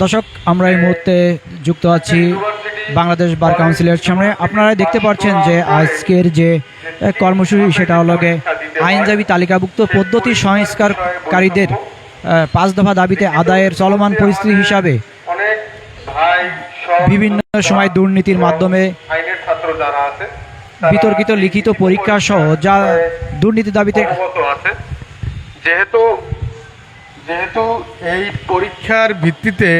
দর্শক আমরা এই মুহূর্তে যুক্ত আছি বাংলাদেশ বার কাউন্সিলের সামনে। আপনারা দেখতে পাচ্ছেন যে আজকের যে কর্মসূচি সেটা হলো আইনজীবী তালিকাভুক্ত পদ্ধতি সংস্কারকারীদের পাঁচ দফা দাবিতে আদায়ের চলমান পরিস্থিতি হিসাবে বিভিন্ন সময় দুর্নীতির মাধ্যমে বিতর্কিত লিখিত পরীক্ষা সহ যা দুর্নীতি দাবিতে যেহেতু যেহেতু এই পরীক্ষার ভিত্তিতে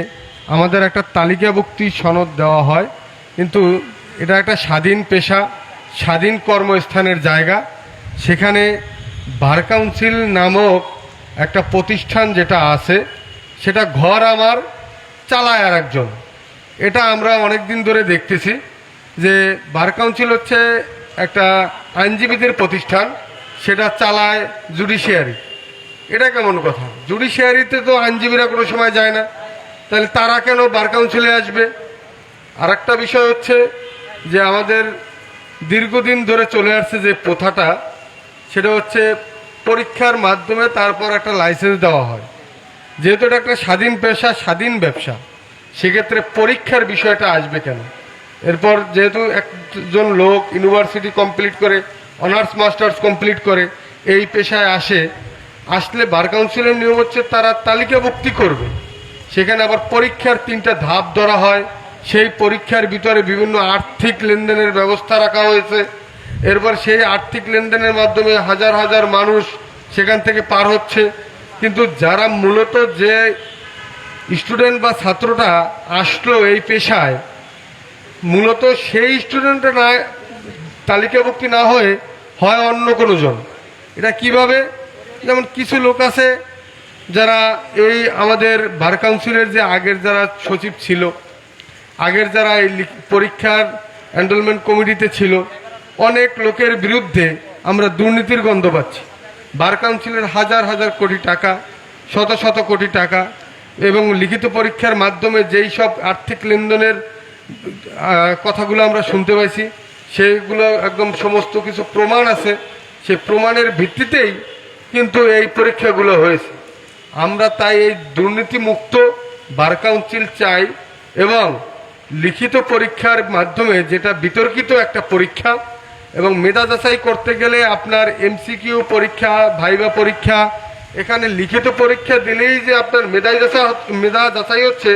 আমাদের একটা তালিকাভুক্তি সনদ দেওয়া হয়, কিন্তু এটা একটা স্বাধীন পেশা, স্বাধীন কর্মস্থানের জায়গা। সেখানে বার কাউন্সিল নামক একটা প্রতিষ্ঠান যেটা আছে, সেটা ঘর আমার চালায় আর একজন এটা আমরা অনেক দিন ধরে দেখতেছি যে বার কাউন্সিল হচ্ছে একটা আইনজীবীদের প্রতিষ্ঠান, সেটা চালায় জুডিশিয়ারি। এটা কেমন কথা? জুডিশিয়ারিতে তো আইনজীবীরা কোনো সময় যায় না। তাহলে তারা কেন বার কাউন্সিলে আসবে? আর একটা বিষয় হচ্ছে যে আমাদের দীর্ঘদিন ধরে চলে আসছে যে প্রথাটা, সেটা হচ্ছে পরীক্ষার মাধ্যমে তারপর একটা লাইসেন্স দেওয়া হয়। যেহেতু এটা একটা স্বাধীন পেশা, স্বাধীন ব্যবসা, সেক্ষেত্রে পরীক্ষার বিষয়টা আসবে কেন? এরপর যেহেতু একজন লোক ইউনিভার্সিটি কমপ্লিট করে অনার্স মাস্টার্স কমপ্লিট করে, এই পেশায় আসে আসলে বার কাউন্সিলের নিয়ম হচ্ছে তারা তালিকাভুক্তি করবে। সেখানে আবার পরীক্ষার তিনটা ধাপ ধরা হয়। সেই পরীক্ষার ভিতরে বিভিন্ন আর্থিক লেনদেনের ব্যবস্থা রাখা হয়েছে। এরপর সেই আর্থিক লেনদেনের মাধ্যমে হাজার হাজার মানুষ সেখান থেকে পার হচ্ছে। কিন্তু যারা মূলত যে স্টুডেন্ট বা ছাত্রটা আসলো এই পেশায়, মূলত সেই স্টুডেন্টটা না তালিকাভুক্তি না হয়ে হয় অন্য কোনো জন এটা কীভাবে? যেমন কিছু লোক আছে যারা এই আমাদের বার কাউন্সিলের যে আগের যারা সচিব ছিল, আগের যারা এই পরীক্ষার এনরোলমেন্ট কমিটিতে ছিল, অনেক লোকের বিরুদ্ধে আমরা দুর্নীতির গন্ধ পাচ্ছি। বার কাউন্সিলের হাজার হাজার কোটি টাকা, শত শত কোটি টাকা এবং লিখিত পরীক্ষার মাধ্যমে যেই সব আর্থিক লেনদেনের কথাগুলো আমরা শুনতে পাইছি, সেইগুলো একদম সমস্ত কিছু প্রমাণ আছে। সেই প্রমাণের ভিত্তিতেই কিন্তু এই পরীক্ষাগুলো হয়েছে। আমরা তাই এই দুর্নীতিমুক্ত বার কাউন্সিল চাই এবং লিখিত পরীক্ষার মাধ্যমে যেটা বিতর্কিত একটা পরীক্ষা এবং মেধা যাচাই করতে গেলে আপনার এমসিকিউ পরীক্ষা, ভাইবা পরীক্ষা, এখানে লিখিত পরীক্ষা দিলেই যে আপনার মেধা যাচাই মেধা যাচাই হচ্ছে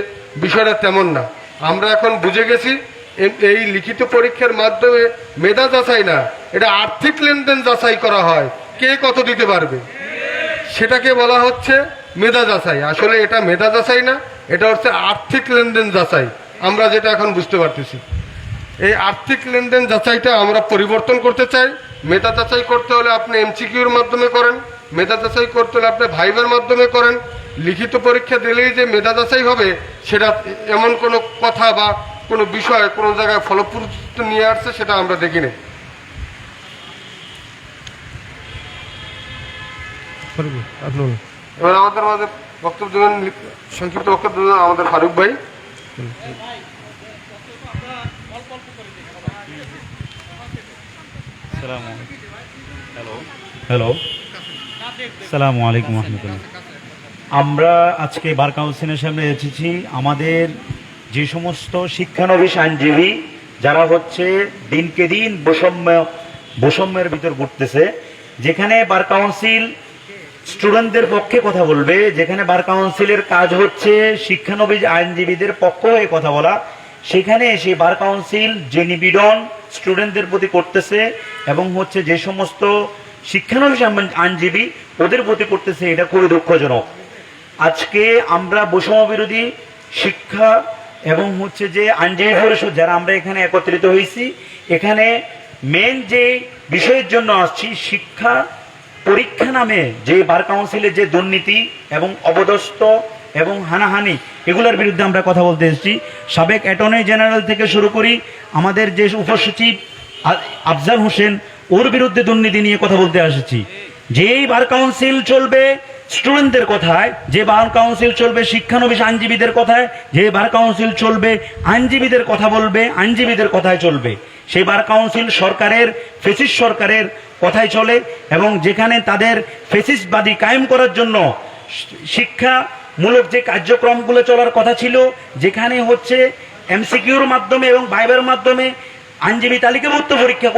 বিষয়টা তেমন না। আমরা এখন বুঝে গেছি এই লিখিত পরীক্ষার মাধ্যমে মেধা যাচাই না, এটা আর্থিক লেনদেন যাচাই করা হয়। কে কত দিতে পারবে? সেটাকে বলা হচ্ছে মেধা যাচাই। আসলে এটা মেধা যাচাই না, এটা হচ্ছে আর্থিক লেনদেন যাচাই। আমরা যেটা এখন বুঝতে পারতেছি। এই আর্থিক লেনদেন যাচাইটা আমরা পরিবর্তন করতে চাই। মেধা যাচাই করতে হলে আপনি এমসিকিউর মাধ্যমে করেন, মেধা যাচাই করতে হলে আপনি ভাইবের মাধ্যমে করেন। লিখিত পরীক্ষা দিলেই যে মেধা যাচাই হবে, সেটা এমন কোনো কথা বা কোনো বিষয় কোনো জায়গায় ফলপ্রসূ নিয়ে আসছে, সেটা আমরা দেখি দেখিনি। এবার আমাদের মাঝে বক্তব্য দেবেন সংক্ষিপ্ত বক্তব্য দেবেন আমাদের ফারুক ভাই। হ্যালো। সালামু আলাইকুম রহমতুল্লাহ। আমরা আজকে বার কাউন্সিলের সামনে এসেছি। আমাদের যে সমস্ত শিক্ষানবিশ আইনজীবী যারা হচ্ছে দিনকে দিন বৈষম্য বৈষম্যের ভিতর ঘুরতেছে যেখানে বার কাউন্সিল স্টুডেন্টদের পক্ষে কথা বলবে। যেখানে বার কাউন্সিলের কাজ হচ্ছে শিক্ষানবিশ আইনজীবীদের পক্ষ হয়ে কথা বলা, সেখানে সেই বার কাউন্সিল যে নিবিড়ন স্টুডেন্টদের প্রতি করতেছে এবং হচ্ছে যে সমস্ত শিক্ষানবিশ আইনজীবী ওদের প্রতি করতেছে, এটা খুবই দুঃখজনক। আজকে আমরা বৈষম্য বিরোধী শিক্ষা এবং হচ্ছে যে আইনজীবী পরিষদ যারা আমরা এখানে একত্রিত হয়েছি, এখানে মেন যে বিষয়ের জন্য আসছি, শিক্ষা পরীক্ষা নামে যে বার কাউন্সিলের যে দুর্নীতি এবং অবদস্ত এবং হানাহানি এগুলোর বিরুদ্ধে আমরা কথা বলতে এসেছি। সাবেক অ্যাটর্নি জেনারেল থেকে শুরু করি আমাদের যে উপসচিব আফজাল হোসেন, ওর বিরুদ্ধে দুর্নীতি নিয়ে কথা বলতে এসেছি যেই বার কাউন্সিল চলবে স্টুডেন্টদের কথায়, যে বার কাউন্সিল চলবে শিক্ষানবিশ আইনজীবীদের কথায়, যে বার কাউন্সিল চলবে আইনজীবীদের কথা বলবে, আইনজীবীদের কথায় চলবে। সেই বার কাউন্সিল সরকারের ফেসিস সরকারের কথাই চলে এবং যেখানে তাদের ফেসিসবাদী কায়েম করার জন্য শিক্ষামূলক শিক্ষা মূলক যে কার্যক্রমগুলো চলার কথা ছিল, যেখানে হচ্ছে এমসিকিউর মাধ্যমে এবং বাইবের মাধ্যমে আইনজীবী তালিকাভুক্ত পরীক্ষা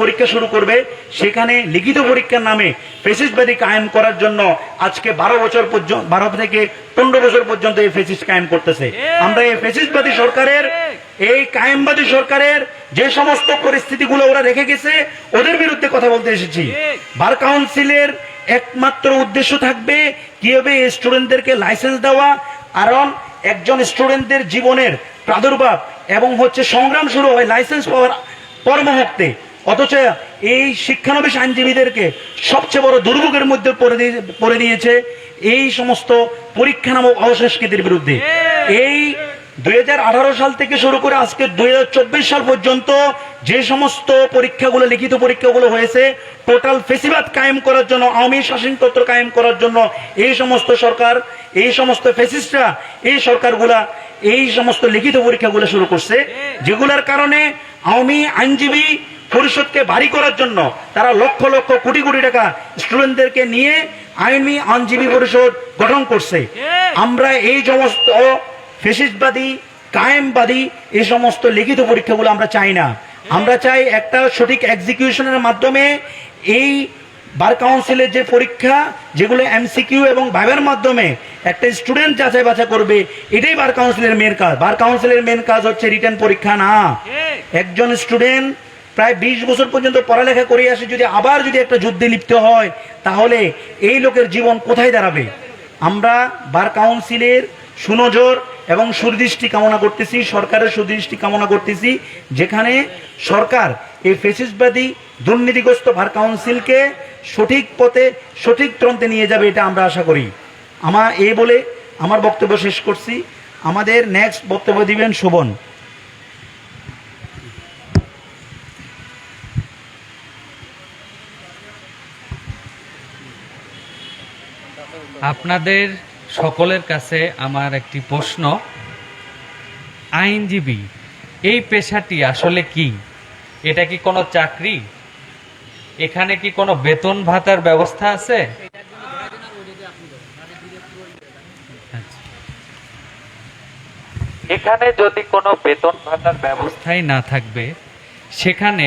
পরীক্ষা শুরু করবে। সেখানে লিখিত পরীক্ষার নামে ফেসিসবাদী কায়েম করার জন্য আজকে বারো বছর পর্যন্ত বারো থেকে পনেরো বছর পর্যন্ত এই ফেসিস কায়েম করতেছে। আমরা এই ফেসিসবাদী সরকারের এই কায়েমবাদী সরকারের যে সমস্ত পরিস্থিতিগুলো ওরা রেখে গেছে ওদের বিরুদ্ধে কথা বলতে এসেছি। বার কাউন্সিলের একমাত্র উদ্দেশ্য থাকবে কীভাবে স্টুডেন্টদেরকে লাইসেন্স দেওয়া কারণ একজন স্টুডেন্টদের জীবনের প্রাদুর্ভাব এবং হচ্ছে সংগ্রাম শুরু হয় লাইসেন্স পাওয়ার পর মুহূর্তে। অথচ এই শিক্ষানবিশ আইনজীবীদেরকে সবচেয়ে বড় দুর্ভোগের মধ্যে পড়ে দিয়ে পড়ে দিয়েছে এই সমস্ত পরীক্ষা নামক অসংস্কৃতির বিরুদ্ধে। এই দুই হাজার আঠারো সাল থেকে শুরু করে আজকে দুই হাজার চব্বিশ সাল পর্যন্ত যে সমস্ত পরীক্ষাগুলো লিখিত পরীক্ষাগুলো হয়েছে টোটাল ফেসিবাদ কায়েম করার জন্য আওয়ামী শাসনতন্ত্র কায়েম করার জন্য এই সমস্ত সরকার এই সমস্ত ফেসিস্টরা এই সরকারগুলা এই সমস্ত লিখিত পরীক্ষাগুলো শুরু করছে যেগুলোর কারণে আওয়ামী আইনজীবী পরিষদকে ভারী করার জন্য তারা লক্ষ লক্ষ কোটি কোটি টাকা স্টুডেন্টদেরকে নিয়ে আইনি আইনজীবী পরিষদ গঠন করছে। আমরা এই সমস্ত ফেসিসবাদী, কায়েমবাদী এই সমস্ত লিখিত পরীক্ষাগুলো আমরা চাই না। আমরা চাই একটা সঠিক এক্সিকিউশনের মাধ্যমে এই বার কাউন্সিলের যে পরীক্ষা, যেগুলো এমসিকিউ এবং ভাইবের মাধ্যমে একটা স্টুডেন্ট যাচাই বাছাই করবে, এটাই বার কাউন্সিলের মেন কাজ। বার কাউন্সিলের মেন কাজ হচ্ছে রিটার্ন পরীক্ষা না। একজন স্টুডেন্ট প্রায় বিশ বছর পর্যন্ত পড়ালেখা করে আসে, যদি আবার যদি একটা যুদ্ধে লিপ্ত হয়, তাহলে এই লোকের জীবন কোথায় দাঁড়াবে? আমরা বার কাউন্সিলের সুনজর এবং সুদৃষ্টি কামনা করতেছি, সরকারের সুদৃষ্টি কামনা করতেছি, যেখানে সরকার এই ফেসিসবাদী দুর্নীতিগ্রস্ত ভার কাউন্সিলকে সঠিক পথে, সঠিক তন্ত্রে নিয়ে যাবে এটা আমরা আশা করি। আমার এই বলে আমার বক্তব্য শেষ করছি। আমাদের নেক্সট বক্তব্য দিবেন শোভন। আপনাদের সকলের কাছে আমার একটি প্রশ্ন। আইনজীবী, এই পেশাটি আসলে কি? এটা কি কোনো চাকরি? এখানে কি কোনো বেতন ভাতার ব্যবস্থা আছে। এখানে যদি কোনো বেতন ভাতার ব্যবস্থাই না থাকবে, সেখানে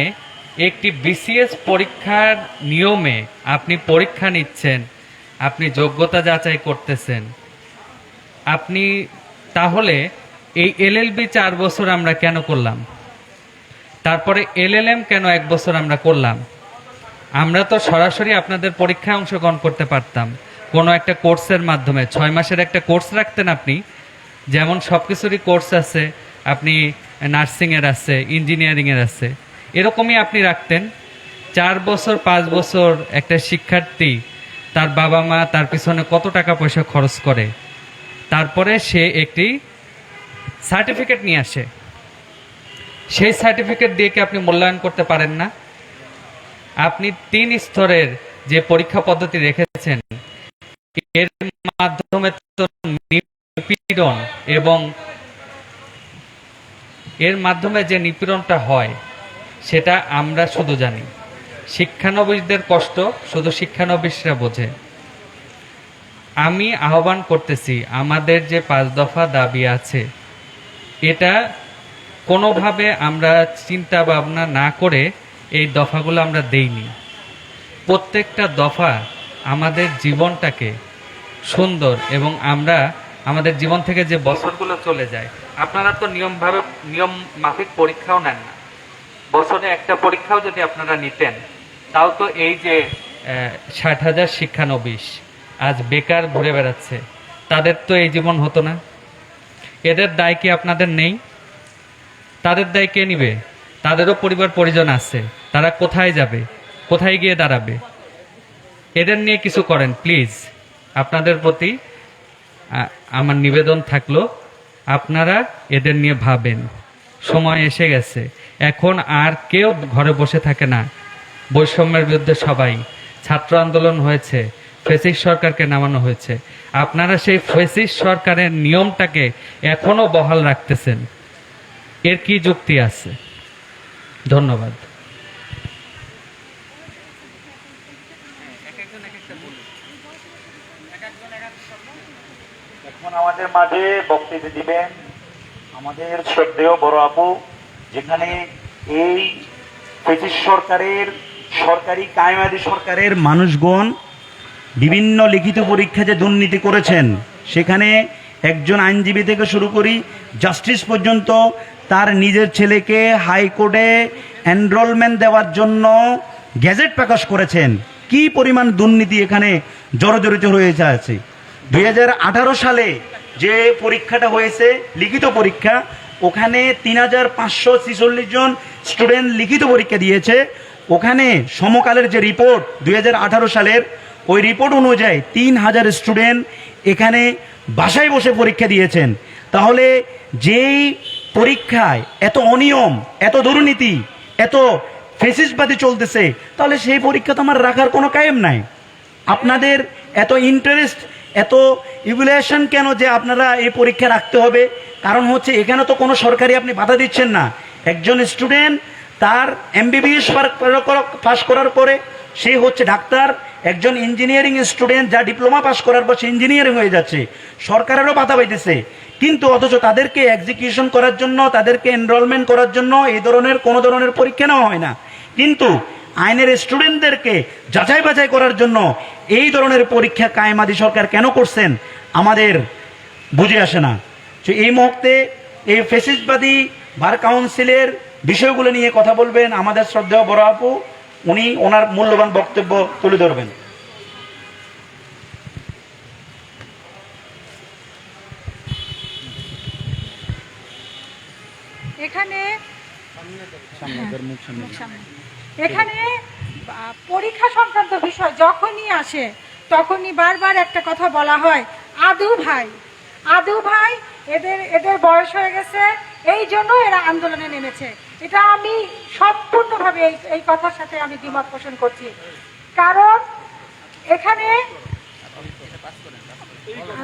একটি বিসিএস পরীক্ষার নিয়মে আপনি পরীক্ষা নিচ্ছেন, আপনি যোগ্যতা যাচাই করতেছেন। আপনি তাহলে এই এলএলবি চার বছর আমরা কেন করলাম? তারপরে এলএলএম কেন এক বছর আমরা করলাম? আমরা তো সরাসরি আপনাদের পরীক্ষায় অংশগ্রহণ করতে পারতাম। কোনো একটা কোর্সের মাধ্যমে, ছয় মাসের একটা কোর্স রাখতেন আপনি। যেমন সব কিছুরই কোর্স আছে, আপনি নার্সিংয়ের আছে, ইঞ্জিনিয়ারিংয়ের আছে। এরকমই আপনি রাখতেন। চার বছর, পাঁচ বছর একটা শিক্ষার্থী, তার বাবা মা, তার পিছনে কত টাকা পয়সা খরচ করে? তারপরে সে একটি সার্টিফিকেট নিয়ে আসে। সেই সার্টিফিকেট দিয়ে কি আপনি মূল্যায়ন করতে পারেন না? আপনি তিন স্তরের যে পরীক্ষা পদ্ধতি রেখেছেন, এর মাধ্যমে তো নিপীড়ন এবং এর মাধ্যমে যে নিপীড়নটা হয়, সেটা আমরা শুধু জানি। শিক্ষানবিশদের কষ্ট শুধু শিক্ষানবিশরা বোঝে। আমি আহ্বান করতেছি, আমাদের যে পাঁচ দফা দাবি আছে, এটা কোনোভাবে আমরা চিন্তা ভাবনা না করে এই দফাগুলো আমরা দেইনি। প্রত্যেকটা দফা আমাদের জীবনটাকে সুন্দর এবং আমরা আমাদের জীবন থেকে যে বছরগুলো চলে যায়, আপনারা তো নিয়মভাবে নিয়ম মাফিক পরীক্ষাও নেন না। বছরে একটা পরীক্ষাও যদি আপনারা নিতেন, তাও তো এই যে ষাট হাজার শিক্ষানবিশ আজ বেকার ঘুরে বেড়াচ্ছে। তাদের তো এই জীবন হতো না। এদের দায় কি আপনাদের নেই? তাদের দায় কে নিবে? তাদেরও পরিবার পরিজন আছে। তারা কোথায় যাবে? কোথায় গিয়ে দাঁড়াবে? এদের নিয়ে কিছু করেন, প্লিজ। আপনাদের প্রতি আমার নিবেদন থাকল, আপনারা এদের নিয়ে ভাবেন। সময় এসে গেছে। এখন আর কেউ ঘরে বসে থাকে না। বৈষম্যের বিরুদ্ধে সবাই। ছাত্র আন্দোলন হয়েছে। ফেসিস সরকারকে নামানো হয়েছে। আপনারা সেই ফেসিস সরকারের নিয়মটাকে এখনও বহাল রাখতেছেন। এর কি যুক্তি আছে? ধন্যবাদ। আমাদের মাঝে বক্তৃতা দিবেন আমাদের শ্রদ্ধেয় বড় আপু, যেখানে এই সরকারের সরকারি কায়মাদি সরকারের মানুষগণ বিভিন্ন লিখিত পরীক্ষা যে দুর্নীতি করেছেন, সেখানে একজন আইনজীবী থেকে শুরু করি জাস্টিস পর্যন্ত তার নিজের ছেলেকে হাইকোর্টে এনরোলমেন্ট দেওয়ার জন্য গ্যাজেট প্রকাশ করেছেন। কি পরিমাণ দুর্নীতি এখানে জড়জড়িত হয়েছে আছে দুই হাজার আঠারো সালে যে পরীক্ষাটা হয়েছে, লিখিত পরীক্ষা, ওখানে তিন হাজার পাঁচশো ছিচল্লিশ জন স্টুডেন্ট লিখিত পরীক্ষা দিয়েছে। ওখানে সমকালের যে রিপোর্ট দুই হাজার আঠারো সালের ওই রিপোর্ট অনুযায়ী তিন হাজার স্টুডেন্ট এখানে বাসায় বসে পরীক্ষা দিয়েছেন। তাহলে যেই পরীক্ষায় এত অনিয়ম, এত দুর্নীতি, এত ফেসিসবাদী চলতেছে, তাহলে সেই পরীক্ষা তো আমার রাখার কোনো কায়েম নাই। আপনাদের এত ইন্টারেস্ট এত ইভুলেশন কেন যে আপনারা এই পরীক্ষা রাখতে হবে? কারণ হচ্ছে এখানে তো কোনো সরকারি আপনি বাধা দিচ্ছেন না। একজন স্টুডেন্ট তার এমবিবিএস পাস করার পরে সে হচ্ছে ডাক্তার একজন ইঞ্জিনিয়ারিং স্টুডেন্ট যা ডিপ্লোমা পাস করার পর সে ইঞ্জিনিয়ারিং হয়ে যাচ্ছে। সরকারেরও বাধা পাইতেছে। কিন্তু অথচ তাদেরকে এক্সিকিউশন করার জন্য, তাদেরকে এনরোলমেন্ট করার জন্য এই ধরনের কোনো ধরনের পরীক্ষা নেওয়া হয় না। কিন্তু আইনের স্টুডেন্টদেরকে যাচাই বাছাই করার জন্য এই ধরনের পরীক্ষা কায়েমাদি সরকার কেন করছেন, আমাদের বুঝে আসে না। তো এই মুহূর্তে এই ফেসিসবাদী বার কাউন্সিলের বিষয়গুলো নিয়ে কথা বলবেন আমাদের শ্রদ্ধেয় বড় আপু। উনি ওনার মূল্যবান বক্তব্য তুলে ধরবেন। এখানে এখানে পরীক্ষা সংক্রান্ত বিষয় যখনই আসে তখনই বারবার একটা কথা বলা হয় আদু ভাই। আদু ভাই এদের এদের বয়স হয়ে গেছে এই জন্য এরা আন্দোলনে নেমেছে। এটা আমি সম্পূর্ণভাবে এই কথার সাথে আমি দ্বিমত পোষণ করছি। কারণ এখানে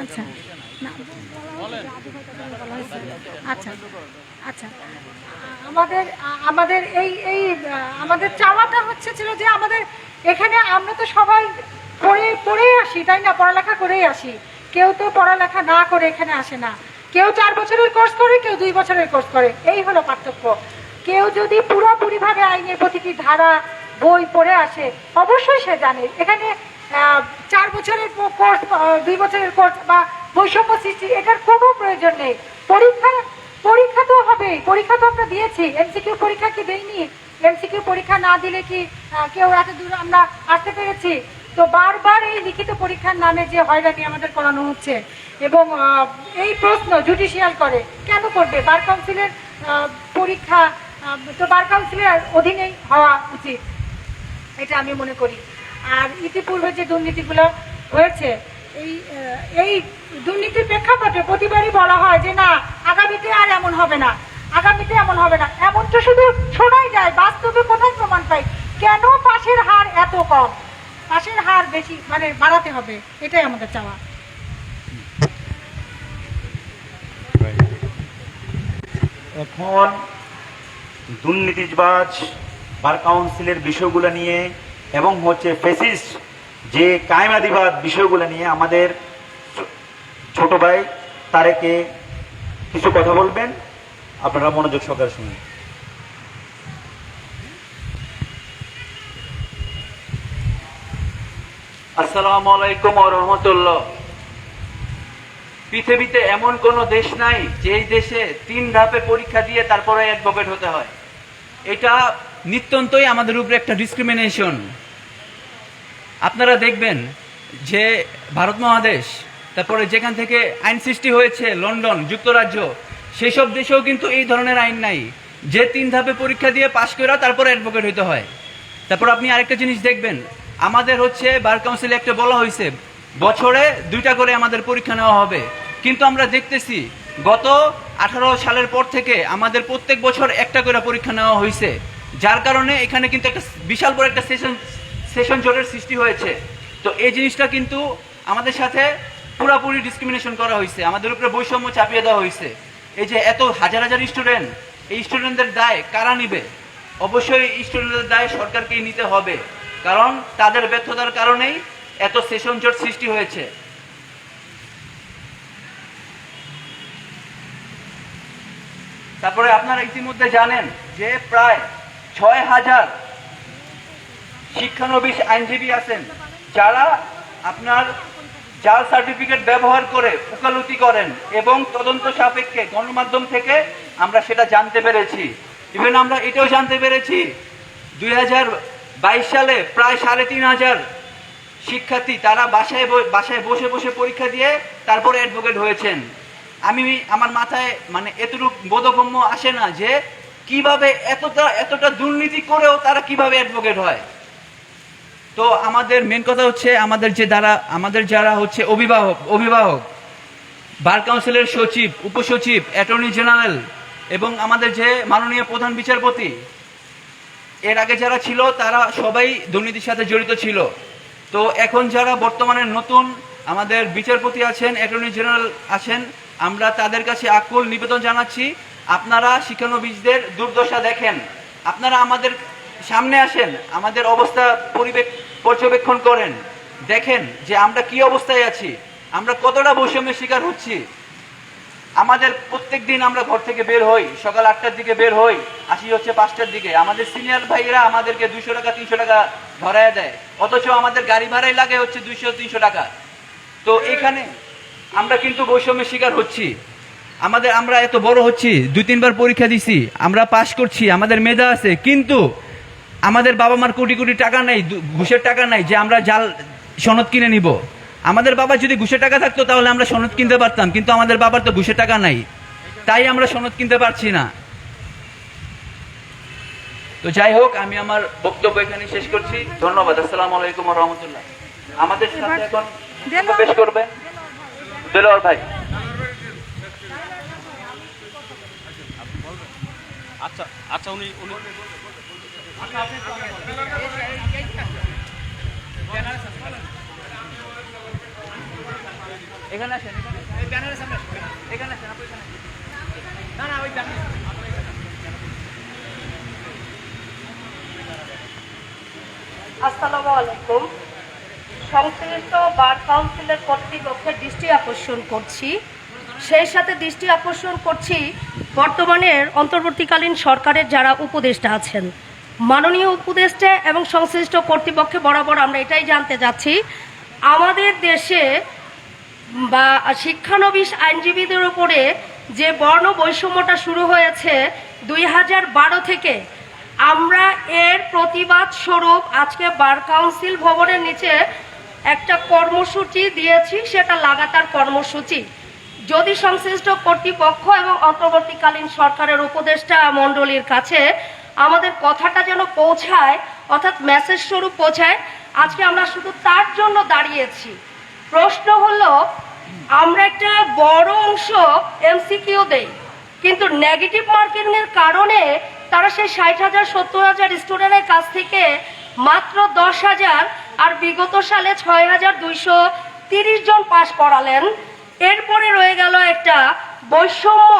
আচ্ছা। আচ্ছা আচ্ছা। আমাদের আমাদের এই এই, আমাদের চাওয়াটা হচ্ছে যে আমাদের এখানে আমরা তো সবাই পড়ে পড়েই আসি, তাই না? পড়ালেখা করেই আসি। কেউ তো পড়ালেখা না করে এখানে আসে না। কেউ চার বছরের কোর্স করে, কেউ দুই বছরের কোর্স করে। এই হলো পার্থক্য। কেউ যদি পুরোপুরিভাবে আইনের প্রতিটি ধারা বই পড়ে আসে, অবশ্যই সে জানে। এখানে চার বছরের কোর্স দুই বছরের কোর্স বা বৈষম্য সৃষ্টি, এটার কোনো প্রয়োজন নেই। পরীক্ষা পরীক্ষা তো হবে পরীক্ষা তো আমরা দিয়েছি। এমসিকিউ পরীক্ষা কি দেইনি? এমসিকিউ পরীক্ষা না দিলে কি কেউ এত দূর আমরা আসতে পেরেছি? তো বারবার এই লিখিত পরীক্ষার নামে যে হয়রানি আমাদের করানো হচ্ছে এবং এই প্রশ্ন জুডিশিয়াল করে, কেন করবে? বার কাউন্সিলের পরীক্ষা তো বার কাউন্সিলের অধীনেই হওয়া উচিত, এটা আমি মনে করি। আর ইতিপূর্বে যে দুর্নীতিগুলো হয়েছে, এই এই দুর্নীতির প্রেক্ষাপটে প্রতিবারই বলা হয় যে না, আগামীতে আর এমন হবে না, আগামীতে এমন হবে না। এমন তো শুধু শোনাই যায়, বাস্তবে কোথায় প্রমাণ পাই? কেন পাশের হার এত কম? পাশের হার বেশি মানে বাড়াতে হবে, এটাই আমাদের চাওয়া। এখন দুর্নীতিবাজ বার কাউন্সিলের বিষয়গুলো নিয়ে এবং হচ্ছে ফেসিস যে কায়মাদিবাদ বিষয়গুলো নিয়ে আমাদের ছোট ভাই তারেকে কিছু কথা বলবেন? আপনারা মনোযোগ সহকারে শুনুন। আসসালামু আলাইকুম রহমতুল্লাহ। পৃথিবীতে এমন কোন দেশ নাই যে দেশে তিন ধাপে পরীক্ষা দিয়ে তারপরে অ্যাডভোকেট হতে হয়। এটা নিত্যন্তই আমাদের উপরে একটা ডিসক্রিমিনেশন আপনারা দেখবেন যে ভারত মহাদেশ, তারপরে যেখান থেকে আইন সৃষ্টি হয়েছে, লন্ডন, যুক্তরাজ্য সেই সব দেশেও কিন্তু এই ধরনের আইন নাই। যে তিন ধাপে পরীক্ষা দিয়ে পাশ করা তারপরে অ্যাডভোকেট হইতে হয়। তারপর আপনি আরেকটা জিনিস দেখবেন, আমাদের হচ্ছে বার কাউন্সিলে একটা বলা হয়েছে বছরে দুইটা করে আমাদের পরীক্ষা নেওয়া হবে। কিন্তু আমরা দেখতেছি গত আঠারো সালের পর থেকে আমাদের প্রত্যেক বছর একটা করে পরীক্ষা নেওয়া হয়েছে। যার কারণে এখানে কিন্তু একটা বিশাল বড় একটা সেশন সেশন জটের সৃষ্টি হয়েছে। তো এই জিনিসটা কিন্তু আমাদের সাথে পুরাপুরি ডিসক্রিমিনেশন করা হয়েছে। আমাদের উপরে বৈষম্য চাপিয়ে দেওয়া হয়েছে। এই যে এত হাজার হাজার স্টুডেন্ট এই স্টুডেন্টদের দায় কারা নিবে? অবশ্যই স্টুডেন্টদের দায় সরকারকেই নিতে হবে। কারণ তাদের ব্যর্থতার কারণেই এত সেশন জট সৃষ্টি হয়েছে। তারপরে আপনারা ইতিমধ্যে জানেন যে প্রায় ছয় হাজার শিক্ষানবিশ আইনজীবী আছেন যারা আপনার জাল সার্টিফিকেট ব্যবহার করে উকালতি করেন এবং তদন্ত সাপেক্ষে গণমাধ্যম থেকে আমরা সেটা জানতে পেরেছি। ইভেন আমরা এটাও জানতে পেরেছি, দুই হাজার বাইশ সালে প্রায় সাড়ে তিন হাজার শিক্ষার্থী, তারা বাসায় বাসায় বসে বসে পরীক্ষা দিয়ে তারপরে অ্যাডভোকেট হয়েছেন। আমি আমার মাথায় মানে এতটুকু বোধগম্য আসে না যে, কীভাবে এতটা এতটা দুর্নীতি করেও তারা কীভাবে অ্যাডভোকেট হয়? তো আমাদের মেন কথা হচ্ছে, আমাদের যে দ্বারা, আমাদের যারা হচ্ছে অভিভাবক অভিভাবক, বার কাউন্সিলের সচিব, উপসচিব অ্যাটর্নি জেনারেল এবং আমাদের যে মাননীয় প্রধান বিচারপতি, এর আগে যারা ছিল, তারা সবাই দুর্নীতির সাথে জড়িত ছিল। তো এখন যারা বর্তমানে নতুন আমাদের বিচারপতি আছেন, অ্যাটর্নি জেনারেল আছেন, আমরা তাদের কাছে আকুল নিবেদন জানাচ্ছি। আপনারা শিক্ষানবিশদের দুর্দশা দেখেন। আপনারা আমাদের সামনে আসেন, আমাদের অবস্থা পরিবেক, পর্যবেক্ষণ করেন। দেখেন যে আমরা কি অবস্থায় আছি, আমরা কতটা বৈষম্যের শিকার হচ্ছি। আমাদের প্রত্যেক দিন আমরা ঘর থেকে বের হই, সকাল আটটার দিকে বের হই, আসি হচ্ছে পাঁচটার দিকে। আমাদের সিনিয়র ভাইয়েরা আমাদেরকে দুশো টাকা, তিনশো টাকা ধরায় দেয়। অথচ আমাদের গাড়ি ভাড়াই লাগে হচ্ছে দুইশো, তিনশো টাকা। তো এখানে আমরা কিন্তু বৈষম্যের শিকার হচ্ছি। আমাদের, আমরা এত বড় হচ্ছি, দুই তিনবার পরীক্ষা দিছি, আমরা পাশ করছি, আমাদের মেধা আছে, কিন্তু আমাদের বাবা মার কোটি কোটি টাকা নাই ঘুষের টাকা নাই যে আমরা জাল সনদ কিনে নিব। আমাদের বাবা যদি ঘুষের টাকা থাকতো তাহলে আমরা সনদ কিনতে পারতাম কিন্তু আমাদের বাবার তো ঘুষের টাকা নাই। তাই আমরা সনদ কিনতে পারছি না। তো যাই হোক আমি আমার বক্তব্য এখানে শেষ করছি। ধন্যবাদ আসসালাম আলাইকুম রহমতুল্লাহ। আমাদের সাথে এখন দেলোয়ার- পেশ করবে। দেলোয়ার ভাই। এখানে আসেন আসেন। এখানে আসেন না না, ওই আসসালামু আলাইকুম। সংশ্লিষ্ট বার কাউন্সিলের কর্তৃপক্ষের দৃষ্টি আকর্ষণ করছি। সেই সাথে দৃষ্টি আকর্ষণ করছি বর্তমানের অন্তর্বর্তীকালীন সরকারের যারা উপদেষ্টা আছেন। মাননীয় উপদেষ্টা এবং সংশ্লিষ্ট কর্তৃপক্ষে বরাবর আমরা এটাই জানতে যাচ্ছি আমাদের দেশে বা শিক্ষানবিশ আইনজীবীদের উপরে যে বর্ণ বৈষম্যটা শুরু হয়েছে দুই হাজার বারো থেকে, আমরা এর প্রতিবাদ স্বরূপ আজকে বার কাউন্সিল ভবনের নিচে একটা কর্মসূচি দিয়েছি, সেটা লাগাতার কর্মসূচি। যদি সংশ্লিষ্ট কর্তৃপক্ষ এবং অন্তর্বর্তীকালীন সরকারের উপদেষ্টা মণ্ডলীর কাছে আমাদের কথাটা যেন পৌঁছায়, অর্থাৎ মেসেজ স্বরূপ পৌঁছায়, আজকে আমরা শুধু তার জন্য দাঁড়িয়েছি। প্রশ্ন হলো, আমরা একটা বড় অংশ এমসিকিউ দেই, কিন্তু নেগেটিভ মার্কিং এর কারণে তারা সেই ষাট হাজার, সত্তর হাজার স্টুডেন্টের কাছ থেকে মাত্র দশ হাজার আর বিগত সালে ছয় হাজার দুইশো তিরিশ জন পাশ করালেন। এরপরে রয়ে গেল একটা বৈষম্য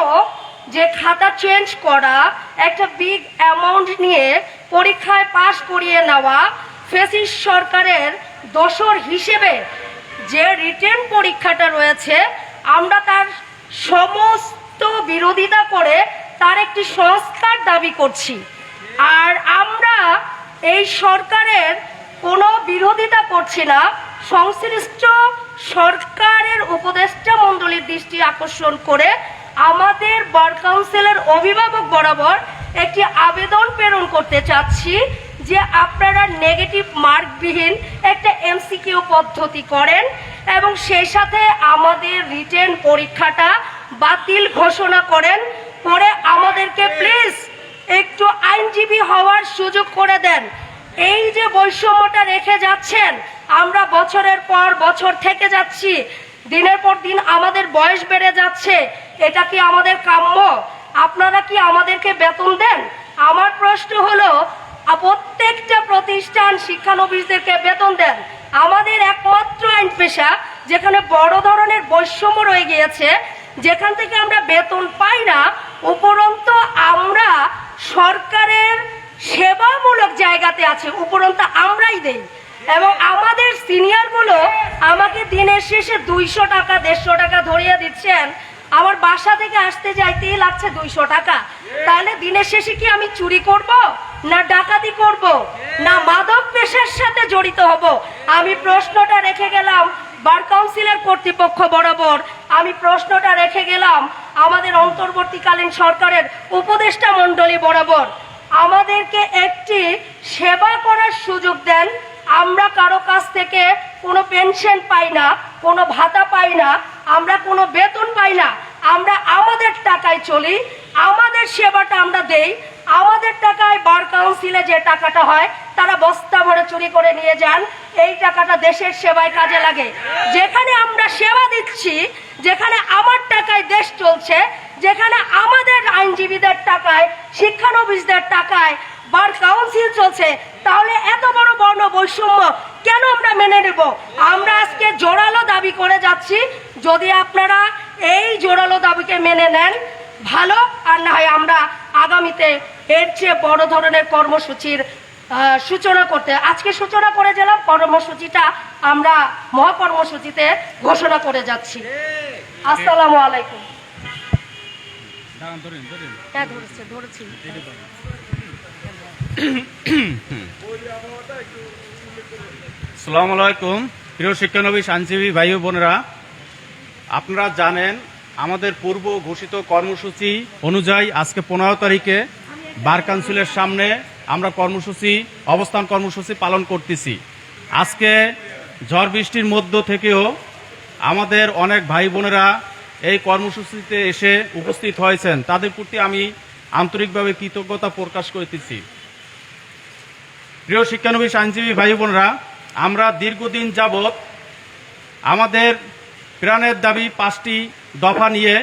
যে খাতা চেঞ্জ করা, একটা বিগ অ্যামাউন্ট নিয়ে পরীক্ষায় পাশ করিয়ে নেওয়া, ফেসিস সরকারের দোসর হিসেবে যে রিটেন পরীক্ষাটা রয়েছে, আমরা তার সমস্ত বিরোধিতা করে তার একটি সংস্কার দাবি করছি। আর আমরা এই সরকারের কোনো বিরোধিতা করছি না, সংশ্লিষ্ট সরকারের উপদেষ্টা মণ্ডলীর দৃষ্টি আকর্ষণ করে আমাদের বার কাউন্সিলের অভিভাবক বরাবর একটি আবেদন প্রেরণ করতে চাচ্ছি। যে আপনারা নেগেটিভ মার্কবিহীন একটা এমসিকিউ পদ্ধতি করেন এবং সেই সাথে আমাদের রিটেন পরীক্ষাটা বাতিল ঘোষণা করেন পরে আমাদেরকে প্লিজ একটু আইনজীবী হওয়ার সুযোগ করে দেন। এই যে বৈষম্যটা রেখে যাচ্ছেন আমরা বছরের পর বছর থেকে যাচ্ছি দিনের পর দিন আমাদের বয়স বেড়ে যাচ্ছে এটা কি আমাদের কাম্য? আপনারা কি আমাদেরকে বেতন দেন? আমার প্রশ্ন হলো প্রত্যেকটা প্রতিষ্ঠান শিক্ষানবিশদেরকে বেতন দেন। আমাদের একমাত্র আইন পেশা, যেখানে বড় ধরনের বৈষম্য রয়ে গিয়েছে, যেখান থেকে আমরা বেতন পাই না, উপরন্ত আমরা সরকারের সেবামূলক জায়গাতে আছে, উপরন্ত আমরাই দেই। এবং আমাদের সিনিয়রগুলো আমাকে দিনের শেষে দুইশো টাকা, দেড়শো টাকা ধরিয়ে দিচ্ছেন। আমার বাসা থেকে আসতে যাইতেই লাগছে দুইশো টাকা। তাহলে দিনের শেষে কি আমি চুরি করব? না ডাকাতি করব? না মাদক পেশার সাথে জড়িত হব? আমি প্রশ্নটা রেখে গেলাম, বার কাউন্সিলের কর্তৃপক্ষ বরাবর। আমি প্রশ্নটা রেখে গেলাম, আমাদের অন্তর্বর্তীকালীন সরকারের উপদেষ্টা মণ্ডলী বরাবর। আমাদেরকে একটি সেবা করার সুযোগ দেন আমরা কারও কাছ থেকে কোনো পেনশন পাই না, কোনো ভাতা পাই না, আমরা কোনো বেতন পাই না, আমরা আমাদের টাকায় চলি, আমাদের সেবাটা আমরা দেই, আমাদের টাকায় বার কাউন্সিলে যে টাকাটা হয়, তারা বস্তা ভরে চুরি করে নিয়ে যান, এই টাকাটা দেশের সেবায় কাজে লাগে। যেখানে আমরা সেবা দিচ্ছি, যেখানে আমার টাকায় দেশ চলছে, যেখানে আমাদের আইনজীবীদের টাকায়, শিক্ষানবিশদের টাকায় বার কাউন্সিল চলছে তাহলে এত বড় বর্ণ বৈষম্য কেন আমরা মেনে নেব? আমরা আজকে জোরালো দাবি করে যাচ্ছি যদি আপনারা এই জোরালো দাবিকে মেনে নেন ভালো আর না হয় আমরা আগামীতে এর চেয়ে বড় ধরনের কর্মসূচির সূচনা করতে আজকে সূচনা করে গেলাম কর্মসূচিটা আমরা মহাকর্মসূচিতে ঘোষণা করে যাচ্ছি। আসসালামু আলাইকুম। হ্যাঁ ধরেছে ধরেছি। সালাম আলাইকুম। প্রিয় শিক্ষানবী আইনজীবী ভাই বোনেরা, আপনারা জানেন, আমাদের পূর্ব ঘোষিত কর্মসূচি অনুযায়ী আজকে পনেরো তারিখে বার কাউন্সিলের সামনে আমরা কর্মসূচি, অবস্থান কর্মসূচি পালন করতেছি। আজকে ঝড় বৃষ্টির মধ্য থেকেও আমাদের অনেক ভাই বোনেরা এই কর্মসূচিতে এসে উপস্থিত হয়েছেন। তাদের প্রতি আমি আন্তরিকভাবে কৃতজ্ঞতা প্রকাশ করতেছি। প্রিয় শিক্ষানবিশ আইনজীবী ভাই বোনরা, আমরা দীর্ঘদিন যাবৎ আমাদের প্রাণের দাবি পাঁচটি দফা নিয়ে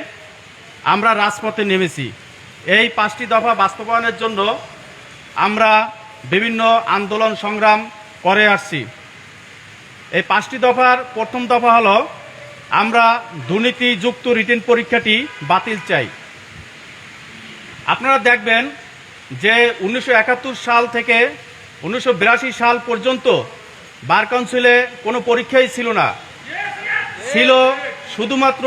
আমরা রাজপথে নেমেছি। এই পাঁচটি দফা বাস্তবায়নের জন্য আমরা বিভিন্ন আন্দোলন সংগ্রাম করে আসছি। এই পাঁচটি দফার প্রথম দফা হলো, আমরা দুর্নীতিযুক্ত রিটেন পরীক্ষাটি বাতিল চাই। আপনারা দেখবেন যে উনিশশো একাত্তর সাল থেকে উনিশশো বিরাশি সাল পর্যন্ত বার কাউন্সিলে কোনো পরীক্ষাই ছিল না। ছিল শুধুমাত্র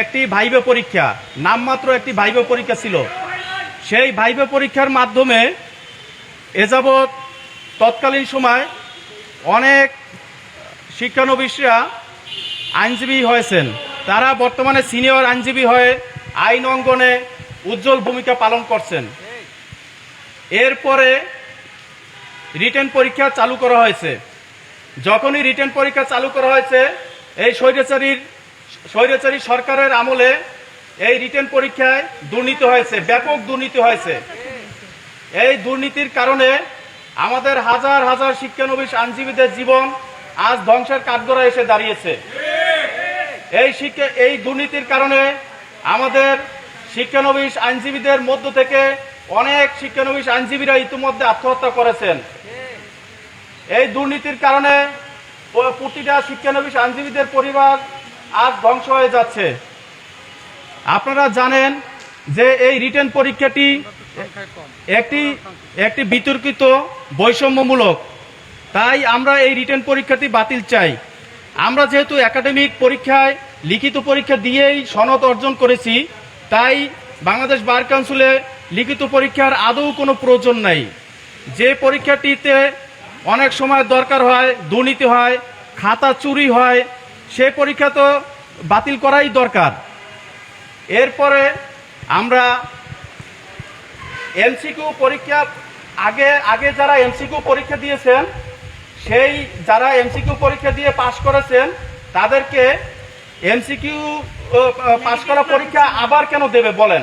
একটি ভাইবে পরীক্ষা, নামমাত্র একটি ভাইবে পরীক্ষা ছিল। সেই ভাইবে পরীক্ষার মাধ্যমে এ যাবৎ তৎকালীন সময় অনেক শিক্ষানবিশরা আইনজীবী হয়েছেন। তারা বর্তমানে সিনিয়র আইনজীবী হয়ে আইন অঙ্গনে উজ্জ্বল ভূমিকা পালন করছেন। এরপরে রিটেন পরীক্ষা চালু করা হয়েছে। যখনই রিটেন পরীক্ষা চালু করা হয়েছে, এই স্বৈরাচারীর স্বৈরাচারী সরকারের আমলে এই রিটেন পরীক্ষায় দুর্নীতি হয়েছে, ব্যাপক দুর্নীতি হয়েছে। এই দুর্নীতির কারণে আমাদের হাজার হাজার শিক্ষানবিশ আইনজীবীদের জীবন আজ ধ্বংসের কাঠগড়া এসে দাঁড়িয়েছে। এই শিক্ষা এই দুর্নীতির কারণে আমাদের শিক্ষানবিশ আইনজীবীদের মধ্য থেকে অনেক শিক্ষানবিশ আইনজীবীরা ইতিমধ্যে আত্মহত্যা করেছেন। এই দুর্নীতির কারণে প্রতিটা শিক্ষানবিশ আইনজীবীদের পরিবার আজ ধ্বংস হয়ে যাচ্ছে। আপনারা জানেন যে এই রিটেন পরীক্ষাটি একটি একটি বিতর্কিত বৈষম্যমূলক। তাই আমরা এই রিটেন পরীক্ষাটি বাতিল চাই। আমরা যেহেতু একাডেমিক পরীক্ষায়, লিখিত পরীক্ষা দিয়েই সনদ অর্জন করেছি, তাই বাংলাদেশ বার কাউন্সিলে লিখিত পরীক্ষার আদৌ কোনো প্রয়োজন নাই। যে পরীক্ষাটিতে অনেক সময় দরকার হয়, দুর্নীতি হয়, খাতা চুরি হয়, সে পরীক্ষা তো বাতিল করাই দরকার। এরপরে আমরা এমসিকিউ পরীক্ষা, আগে আগে যারা এমসিকিউ পরীক্ষা দিয়েছেন, সেই যারা এমসিকিউ পরীক্ষা দিয়ে পাশ করেছেন, তাদেরকে এমসিকিউ পাশ করা পরীক্ষা আবার কেন দেবে বলেন?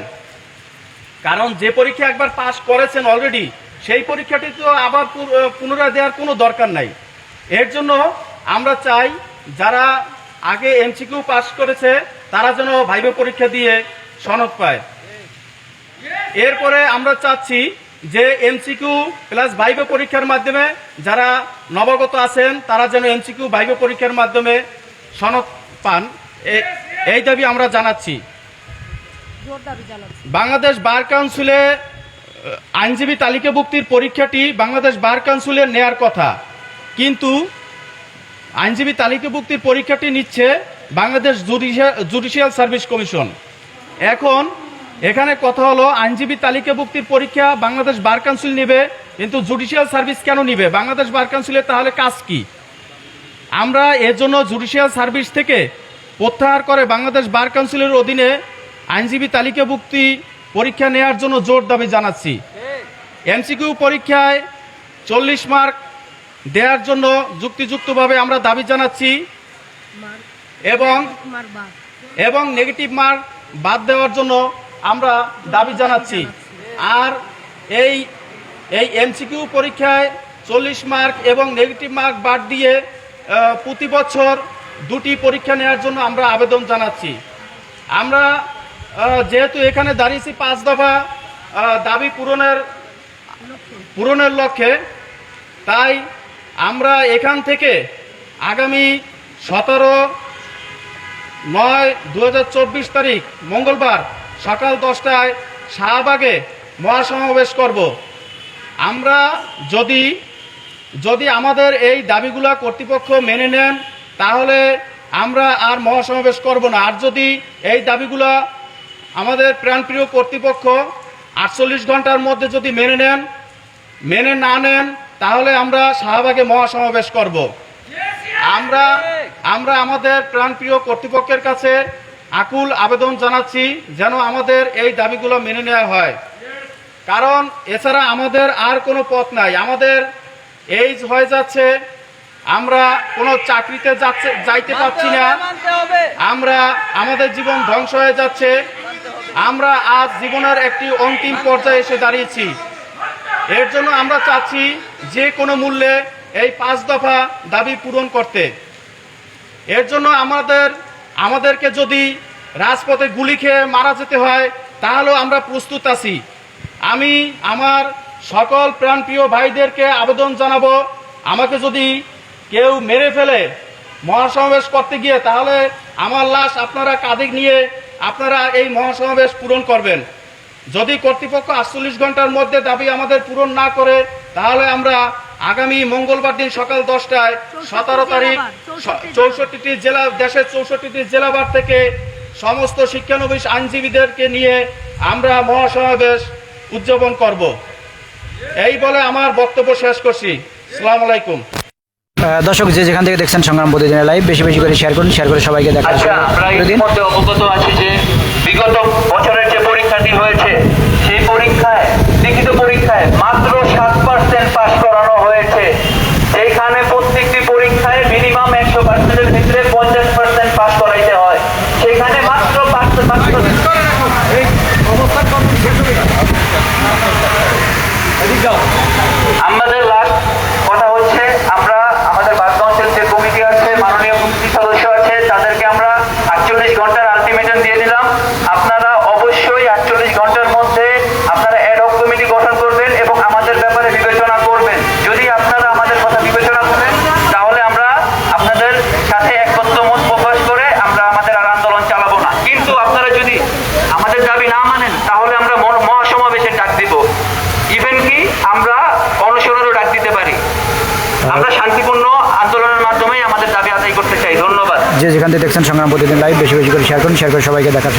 কারণ যে পরীক্ষা একবার পাশ করেছেন অলরেডি সেই পরীক্ষাটি তো আবার পুনরায় দেওয়ার কোনো দরকার নাই। এর জন্য আমরা চাই যারা আগে এমসিকিউ পাস করেছে তারা যেন ভাইবে পরীক্ষা দিয়ে সনদ পায়। এরপরে আমরা চাচ্ছি যে এমসিকিউ প্লাস ভাইবে পরীক্ষার মাধ্যমে যারা নবাগত আছেন তারা যেন এমসিকিউ ভাইবে পরীক্ষার মাধ্যমে সনদ পান। এই দাবি আমরা জানাচ্ছি। বাংলাদেশ বার কাউন্সিলে আইনজীবী তালিকাভুক্তির পরীক্ষাটি বাংলাদেশ বার কাউন্সিলের নেয়ার কথা। কিন্তু আইনজীবী তালিকাভুক্তির পরীক্ষাটি নিচ্ছে Bangladesh judicial judicial service commission. এখন এখানে কথা হলো, আইনজীবী তালিকাভুক্তির পরীক্ষা বাংলাদেশ বার কাউন্সিল নেবে, কিন্তু জুডিশিয়াল সার্ভিস কেন নিবে? বাংলাদেশ বার কাউন্সিলের তাহলে কাজ কি? আমরা এর জন্য জুডিশিয়াল সার্ভিস থেকে প্রত্যাহার করে বাংলাদেশ বার কাউন্সিলের অধীনে আইনজীবী তালিকাভুক্তি পরীক্ষা নেওয়ার জন্য জোর দাবি জানাচ্ছি। এমসিকিউ পরীক্ষায় চল্লিশ মার্ক দেওয়ার জন্য যুক্তিযুক্তভাবে আমরা দাবি জানাচ্ছি এবং এবং নেগেটিভ মার্ক বাদ দেওয়ার জন্য আমরা দাবি জানাচ্ছি। আর এই এই এমসিকিউ পরীক্ষায় চল্লিশ মার্ক এবং নেগেটিভ মার্ক বাদ দিয়ে প্রতি বছর দুটি পরীক্ষা নেওয়ার জন্য আমরা আবেদন জানাচ্ছি। আমরা যেহেতু এখানে দাঁড়িয়েছি পাঁচ দফা দাবি পূরণের পূরণের লক্ষ্যে, তাই আমরা এখান থেকে আগামী সতেরো নয় দু তারিখ মঙ্গলবার সকাল দশটায় শাহবাগে মহাসমাবেশ করব। আমরা যদি যদি আমাদের এই দাবিগুলা কর্তৃপক্ষ মেনে নেন, তাহলে আমরা আর মহাসমাবেশ করব না। আর যদি এই দাবিগুলা আমাদের প্রাণপ্রিয় কর্তৃপক্ষ আটচল্লিশ ঘণ্টার মধ্যে যদি মেনে নেন, মেনে না নেন, তাহলে আমরা শাহবাগে মহাসমাবেশ করব। আমরা আমরা আমাদের প্রাণপ্রিয় কর্তৃপক্ষের কাছে আকুল আবেদন জানাচ্ছি যেন আমাদের এই দাবিগুলো মেনে নেওয়া হয়। কারণ এছাড়া আমাদের আর কোনো পথ নাই। আমাদের এইজ হয়ে যাচ্ছে আমরা কোনো চাকরিতে যাচ্ছে যাইতে পারছি না। আমরা আমাদের জীবন ধ্বংস হয়ে যাচ্ছে। আমরা আজ জীবনের একটি অন্তিম পর্যায়ে এসে দাঁড়িয়েছি। এর জন্য আমরা চাচ্ছি যে কোনো মূল্যে এই পাঁচ দফা দাবি পূরণ করতে। এর জন্য আমাদের আমাদেরকে যদি রাজপথে গুলি খেয়ে মারা যেতে হয় তাহলেও আমরা প্রস্তুত আছি। আমি আমার সকল প্রাণপ্রিয় ভাইদেরকে আবেদন জানাব আমাকে যদি কেউ মেরে ফেলে মহাসমাবেশ করতে গিয়ে তাহলে আমার লাশ আপনারা কাঁধে নিয়ে আপনারা এই মহাসমাবেশ পূরণ করবেন। যদি কর্তৃপক্ষ আটচল্লিশ ঘণ্টার মধ্যে দাবি আমাদের পূরণ না করে তাহলে আমরা আগামী মঙ্গলবার দিন সকাল দশটায় সতেরো তারিখ চৌষট্টিটি জেলা দেশের চৌষট্টিটি জেলাবার থেকে সমস্ত শিক্ষানবিশ আইনজীবীদেরকে নিয়ে আমরা মহাসমাবেশ উদযাপন করব। এই বলে আমার বক্তব্য শেষ করছি। সালাম আলাইকুম। দর্শক যে যেখান থেকে দেখছেন সংগ্রাম প্রতিদিনের লাইভ বেশি বেশি করে শেয়ার করুন শেয়ার করে সবাইকে দেখার যায় সুযোগ করে দিন। অবগত আছি যে বিগত বছরের যে পরীক্ষাটি হয়েছে সেই পরীক্ষায় লিখিত পরীক্ষায় মাত্র সাত পার্সেন্ট পাশ করানো হয়েছে যেখানে প্রত্যেকটি পরীক্ষায় মিনিমাম একশো পার্সেন্টের ভিতরে পঞ্চাশ পার্সেন্ট পাশ করাইতে হয় সেখানে মাত্র পাঁচ আমাদের লাস্ট কথা হচ্ছে আমরা আমাদের বার কাউন্সিল যে কমিটি আছে মাননীয় কমিটি সদস্য আছে তাদেরকে আমরা আটচল্লিশ ঘণ্টার আলটিমেটাম দিয়ে দিলাম আপনারা অবশ্যই আটচল্লিশ ঘণ্টার মধ্যে আপনারা অ্যাডক কমিটি গঠন করবেন এবং আমাদের ব্যাপারে বিবেচনা করবেন যদি আপনারা আমাদের কথা বিবেচনা করেন তাহলে আমরা আপনাদের সাথে একত্র মত প্রকাশ করে আমরা আমাদের আর আন্দোলন চালাবো না কিন্তু আপনারা যদি আমাদের দাবি না মানেন তাহলে আমরা মহ- মহাসমাবেশের ডাক দিব ইভেন কি আমরা অনশনেরও ডাক দিতে পারি আমরা শান্তিপূর্ণ আন্দোলনের মাধ্যমেই আমাদের দাবি আদায় করতে চাই ধন্যবাদ যে যেখান থেকে দেখছেন সংগ্রাম প্রতিদিন লাইভ বেশি বেশি করে শেয়ার করুন শেয়ার করে সবাইকে সুযোগ